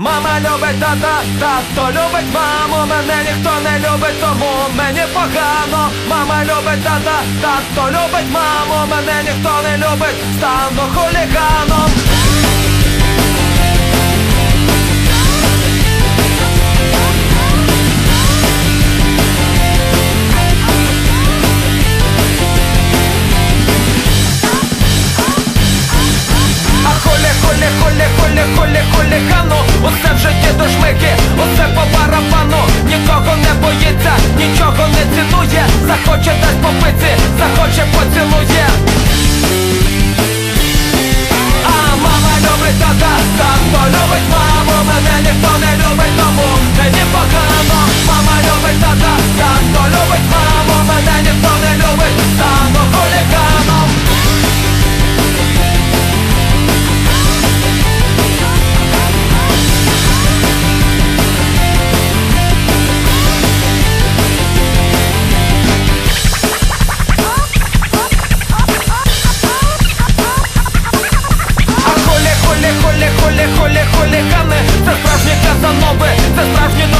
Мама любить тата, тато любить маму, мене ніхто не любить, тому мені погано. Мама любить тата, тато любить маму, мене ніхто не любить, стану хуліганом. Follow it. холе, холе, холе, холігани Це справжні казанови, це справжні новини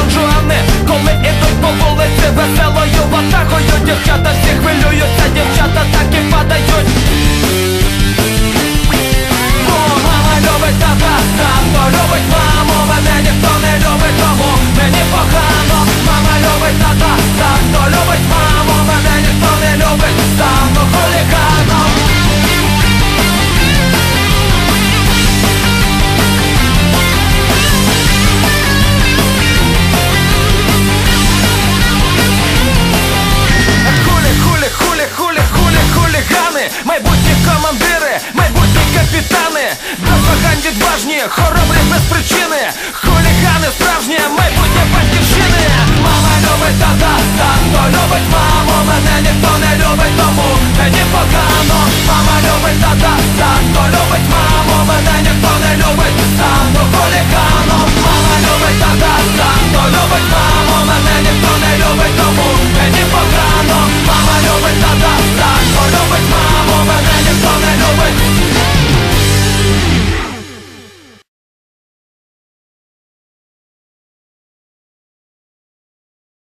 відважні, хоробрі без причини, хулігани